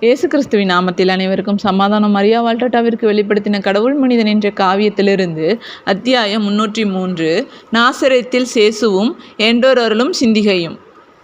இயேசு கிறிஸ்துவின் நாமத்தில் அனைவருக்கும் சமாதானம். மரியா வால்டாட்டாவிற்கு வெளிப்படுத்தின கடவுள் மனிதன் என்ற காவியத்திலிருந்து அத்தியாயம் முன்னூற்றி மூன்று நாசரத்தில் சேசுவும் எண்டோர் அருளும் சிந்திகையும்.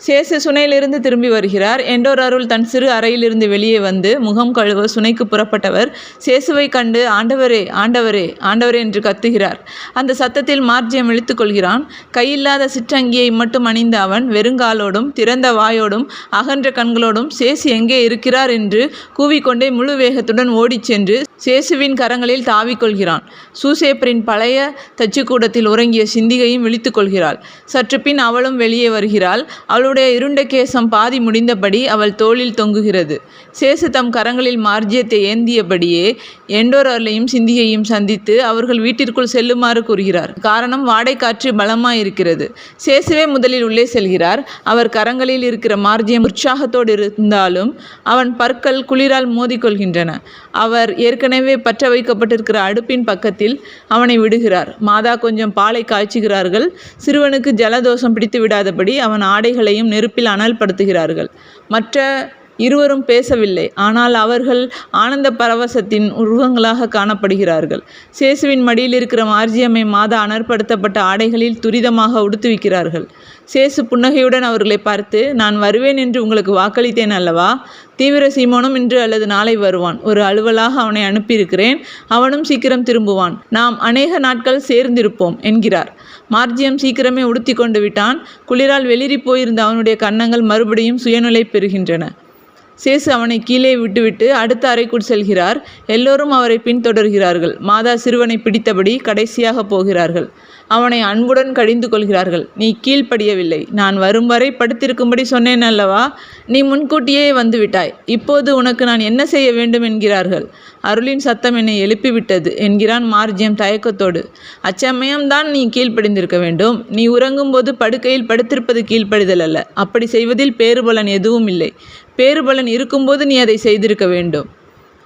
சேசு சுனையிலிருந்து திரும்பி வருகிறார். எண்டோர் அருள் தன் சிறு அறையிலிருந்து வெளியே வந்து முகம் கழுவ சுனைக்கு புறப்பட்டவர் சேசுவை கண்டு ஆண்டவரே ஆண்டவரே ஆண்டவரே என்று கத்துகிறார். அந்த சத்தத்தில் மார்ஜியம் இழுத்து கொள்கிறான். கையில்லாத சிற்றங்கியை மட்டும் அணிந்த அவன் வெறுங்காலோடும் திறந்த வாயோடும் அகன்ற கண்களோடும் சேசு எங்கே இருக்கிறார்? என்று கூவிக்கொண்டே முழு வேகத்துடன் ஓடிச் சென்று சேசுவின் கரங்களில் தாவிக்கொள்கிறான் சூசேப்பரின் பழைய தச்சுக்கூடத்தில் உறங்கிய சிந்திகையும் விழித்துக் கொள்கிறாள். சற்று பின் அவளும் வெளியே வருகிறாள். அவளுடைய இருண்ட கேசம் பாதி முடிந்தபடி அவள் தோளில் தொங்குகிறது. சேசு தம் கரங்களில் மார்ஜியத்தை ஏந்தியபடியே எண்டோரலையும் சிந்தியையும் சந்தித்து அவர்கள் வீட்டிற்குள் செல்லுமாறு கூறுகிறார். காரணம் வாடைக்காற்று பலமாயிருக்கிறது. சேசுவே முதலில் உள்ளே செல்கிறார். அவர் கரங்களில் இருக்கிற மார்ஜியம் உற்சாகத்தோடு இருந்தாலும் அவன் பற்கள் குளிரால் மோதிக்கொள்கின்றன. அவர் ஏற்கனவே பற்ற வைக்கப்பட்டிருக்கிற அடுப்பின் பக்கத்தில் அவனை விடுகிறார். மாதா கொஞ்சம் பாலை காய்ச்சுகிறார்கள். சிறுவனுக்கு ஜலதோஷம் பிடித்து விடாதபடி அவன் ஆடைகளையும் நெருப்பில் அனல்படுத்துகிறார்கள். மற்ற இருவரும் பேசவில்லை. ஆனால் அவர்கள் ஆனந்த பரவசத்தின் உருவங்களாக காணப்படுகிறார்கள். சேசுவின் மடியில் இருக்கிற மார்ஜியம்மை மாதா அனற்படுத்தப்பட்ட ஆடைகளில் துரிதமாக உடுத்துவிக்கிறார்கள். சேசு புன்னகையுடன் அவர்களை பார்த்து நான் வருவேன் என்று உங்களுக்கு வாக்களித்தேன் அல்லவா? தீவிர சீமோனும் இன்று அல்லது நாளை வருவான். ஒரு அலுவலாக அவனை அனுப்பியிருக்கிறேன். அவனும் சீக்கிரம் திரும்புவான். நாம் அநேக நாட்கள் சேர்ந்திருப்போம் என்கிறார். மார்ஜியம் சீக்கிரமே உடுத்தி கொண்டு விட்டான். குளிரால் வெளிரி போயிருந்த அவனுடைய கன்னங்கள் மறுபடியும் சுயநிலை பெறுகின்றன. சேசு அவனை கீழே விட்டுவிட்டு அடுத்த அறைக்குள் செல்கிறார். எல்லோரும் அவரை பின்தொடர்கிறார்கள். மாதா சிறுவனை பிடித்தபடி கடைசியாக போகிறார்கள். அவனை அன்புடன் கடிந்து கொள்கிறார்கள். நீ கீழ்ப்படியவில்லை. நான் வரும் வரை படுத்திருக்கும்படி சொன்னேன் அல்லவா? நீ முன்கூட்டியே வந்து விட்டாய் இப்போது உனக்கு நான் என்ன செய்ய வேண்டும்? என்கிறார்கள். அருளின் சத்தம் என்னை எழுப்பிவிட்டது என்கிறான் மார்ஜியம் தயக்கத்தோடு. அச்சமயம்தான் நீ கீழ்ப்படிந்திருக்க வேண்டும். நீ உறங்கும்போது படுக்கையில் படுத்திருப்பது கீழ்ப்படிதல் அல்ல. அப்படி செய்வதில் பேறுபலன் எதுவும் இல்லை. பேறுபலன் இருக்கும்போது நீ அதை செய்திருக்க வேண்டும்.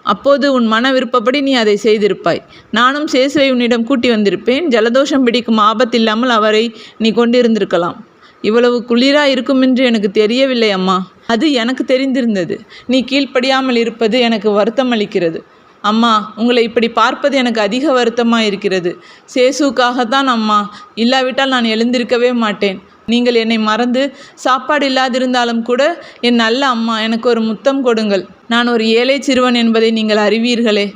அப்போது உன் மன விருப்பப்படி நீ அதை செய்திருப்பாய். நானும் சேசுவை உன்னிடம் கூட்டி வந்திருப்பேன். ஜலதோஷம் பிடிக்கும் ஆபத்தில்லாமல் அவரை நீ கொண்டிருந்திருக்கலாம். இவ்வளவு குளிரா இருக்கும் என்று எனக்கு தெரியவில்லை அம்மா. அது எனக்கு தெரிந்திருந்தது. நீ கீழ்ப்படியாமல் இருப்பது எனக்கு வருத்தம் அளிக்கிறது. அம்மா உங்களை இப்படி பார்ப்பது எனக்கு அதிக வருத்தமாக இருக்கிறது சேசுக்காகத்தான் அம்மா. இல்லாவிட்டால் நான் எழுந்திருக்கவே மாட்டேன். நீங்கள் என்னை மறந்து சாப்பாடு இல்லாதிருந்தாலும் கூட என் நல்ல அம்மா எனக்கு ஒரு முத்தம் கொடுங்கள். நான் ஒரு ஏழை சிறுவன் என்பதை நீங்கள் அறிவீர்களே.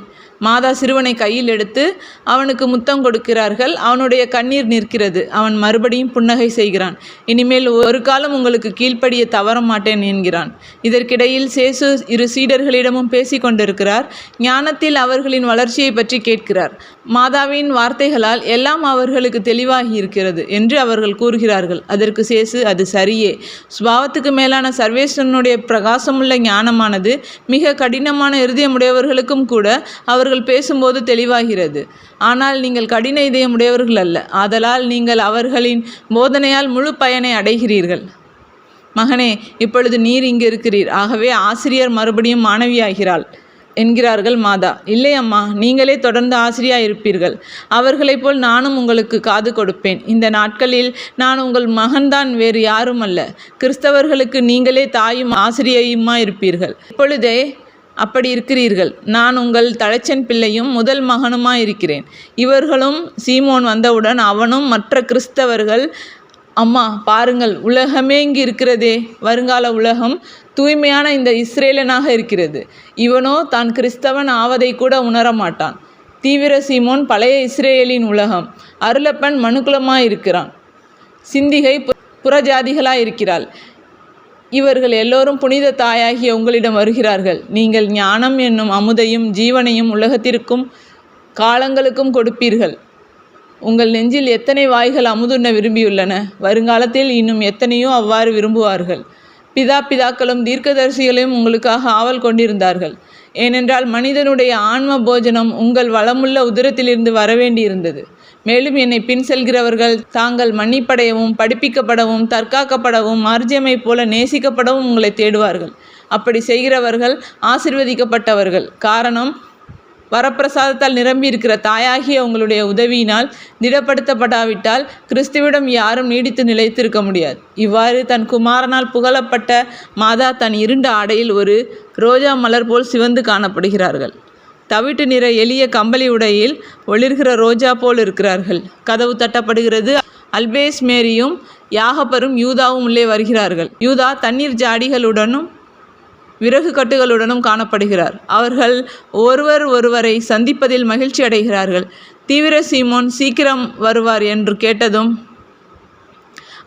மாதா சிறுவனை கையில் எடுத்து அவனுக்கு முத்தம் கொடுக்கிறார்கள். அவனுடைய கண்ணீர் நிற்கிறது. அவன் மறுபடியும் புன்னகை செய்கிறான். இனிமேல் ஒரு காலம் உங்களுக்கு கீழ்ப்படிய தவற மாட்டேன் என்கிறான். இதற்கிடையில் சேசு இரு சீடர்களிடமும் பேசி கொண்டிருக்கிறார். ஞானத்தில் அவர்களின் வளர்ச்சியை பற்றி கேட்கிறார். மாதாவின் வார்த்தைகளால் எல்லாம் அவர்களுக்கு தெளிவாகி இருக்கிறது என்று அவர்கள் கூறுகிறார்கள். அதற்கு சேசு அது சரியே. சுபாவத்துக்கு மேலான சர்வேஸ்வரனுடைய பிரகாசமுள்ள ஞானமானது மிக கடினமான இருதயமுடையவர்களுக்கும் கூட அவர்கள் பேசும்போது தெளிவாகிறது. ஆனால் நீங்கள் கடின இதயமுடையவர்கள் அல்ல. ஆதலால் நீங்கள் அவர்களின் போதனையால் முழு பயனை அடைகிறீர்கள். மகனே இப்பொழுது நீர் இங்கு இருக்கிறீர். ஆகவே ஆசிரியர் மறுபடியும் மாணவியாகிறாள். என்கிறார்கள் மாதா. இல்லை அம்மா நீங்களே தொடர்ந்து ஆசிரியாக இருப்பீர்கள் அவர்களைப் போல் நானும் உங்களுக்கு காது கொடுப்பேன். இந்த நாட்களில் நான் உங்கள் மகன்தான் வேறு யாரும் அல்ல கிறிஸ்தவர்களுக்கு நீங்களே தாயும் ஆசிரியையுமா இருப்பீர்கள் இப்பொழுதே அப்படி இருக்கிறீர்கள். நான் உங்கள் தழைச்சன் பிள்ளையும் முதல் மகனுமா இருக்கிறேன் இவர்களும் சீமோன் வந்தவுடன் அவனும் மற்ற கிறிஸ்தவர்கள் அம்மா பாருங்கள் உலகமே இங்கு இருக்கிறதே. வருங்கால உலகம் தூய்மையான இந்த இஸ்ரேலனாக இருக்கிறது. இவனோ தான் கிறிஸ்தவன் ஆவதை கூட உணர மாட்டான் தீவிர சீமோன் பழைய இஸ்ரேலின் உலகம். அருளப்பன் மனுக்குலமாக இருக்கிறான் சிந்திகை பு- இருக்கிறாள் இவர்கள் எல்லோரும் புனித தாயாகிய உங்களிடம் வருகிறார்கள். நீங்கள் ஞானம் என்னும் அமுதையும் ஜீவனையும் உலகத்திற்கும் காலங்களுக்கும் கொடுப்பீர்கள். உங்கள் நெஞ்சில் எத்தனை வாய்கள் அமுதுண்ண விரும்பியுள்ளன? வருங்காலத்தில் இன்னும் எத்தனையோ அவ்வாறு விரும்புவார்கள். பிதா பிதாக்களும் தீர்க்கதரிசிகளையும் உங்களுக்காக ஆவல் கொண்டிருந்தார்கள். ஏனென்றால் மனிதனுடைய ஆன்ம போஜனம் உங்கள் வளமுள்ள உதிரத்திலிருந்து வரவேண்டியிருந்தது. மேலும் என்னை பின் செல்கிறவர்கள் தாங்கள் மன்னிப்படையவும் படிப்பிக்கப்படவும் தற்காக்கப்படவும் ஆர்ஜியமை போல நேசிக்கப்படவும் உங்களை தேடுவார்கள். அப்படி செய்கிறவர்கள் ஆசிர்வதிக்கப்பட்டவர்கள். காரணம் வரப்பிரசாதத்தால் நிரம்பியிருக்கிற தாயாகிய உங்களுடைய உதவியினால் திடப்படுத்தப்படாவிட்டால் கிறிஸ்துவிடம் யாரும் நீடித்து நிலைத்திருக்க முடியாது. இவ்வாறு தன் குமாரனால் புகழப்பட்ட மாதா தன் இருண்ட ஆடையில் ஒரு ரோஜா மலர் போல் சிவந்து காணப்படுகிறார்கள். தவிட்டு நிற எளிய கம்பளி உடையில் ஒளிர்கிற ரோஜா போல் இருக்கிறார்கள். கதவு தட்டப்படுகிறது. அல்பேஸ் மேரியும் யாகப்பரும் யூதாவும் உள்ளே வருகிறார்கள். யூதா தண்ணீர் ஜாடிகளுடனும் விறகு கட்டுகளுடனும் காணப்படுகிறார். அவர்கள் ஒருவர் ஒருவரை சந்திப்பதில் மகிழ்ச்சி அடைகிறார்கள் தீவிர சீமோன் சீக்கிரம் வருவார் என்று கேட்டதும்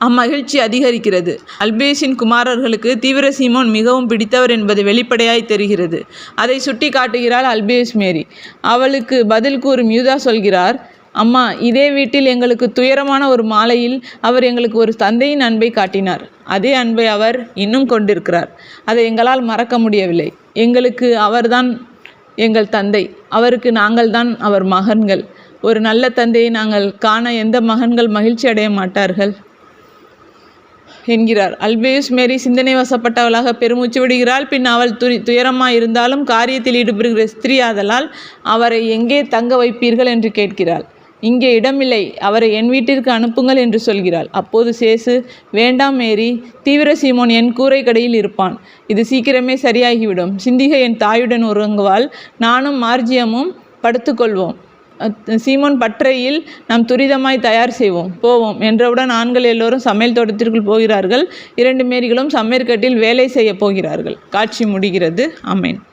அம்மகிழ்ச்சி அதிகரிக்கிறது. அல்பேஸின் குமாரர்களுக்கு தீவிர சீமோன் மிகவும் பிடித்தவர் என்பது வெளிப்படையாய் தெரிகிறது. அதை சுட்டி காட்டுகிறாள் அல்பேஸ் மேரி. அவளுக்கு பதில் கூறும் யூதா சொல்கிறார் அம்மா இதே வீட்டில் எங்களுக்கு துயரமான ஒரு மாலையில் அவர் எங்களுக்கு ஒரு தந்தையின் அன்பை காட்டினார். அதே அன்பை அவர் இன்னும் கொண்டிருக்கிறார். அதை எங்களால் மறக்க முடியவில்லை. எங்களுக்கு அவர்தான் எங்கள் தந்தை. அவருக்கு நாங்கள்தான் அவர் மகன்கள். ஒரு நல்ல தந்தையை நாங்கள் காண எந்த மகன்கள் மகிழ்ச்சி அடைய மாட்டார்கள்? என்கிறார். அல்வேஸ் மேரி சிந்தனை வசப்பட்டவளாக பெருமூச்சு விடுகிறாள். பின் அவள் துரி துயரமாக இருந்தாலும் காரியத்தில் ஈடுபடுகிற ஸ்திரீ ஆதலால் அவரை எங்கே தங்க வைப்பீர்கள் என்று கேட்கிறாள். இங்கே இடமில்லை. அவரை என் வீட்டிற்கு அனுப்புங்கள் என்று சொல்கிறாள். அப்போது சேசு வேண்டாம் மேரி. தீவிர சீமோன் என் கூரை கடையில் இருப்பான். இது சீக்கிரமே சரியாகிவிடும். சிந்திகை என் தாயுடன் உறங்குவாள். நானும் மார்ஜியமும் படுத்துக்கொள்வோம். சீமோன் பற்றையில் நாம் துரிதமாய் தயார் செய்வோம் போவோம். என்றவுடன் ஆண்கள் எல்லோரும் சமையல் தோட்டத்திற்குள் போகிறார்கள். இரண்டு மேரிகளும் சமையற்கட்டில் வேலை செய்ய போகிறார்கள். காட்சி முடிகிறது. அமேன்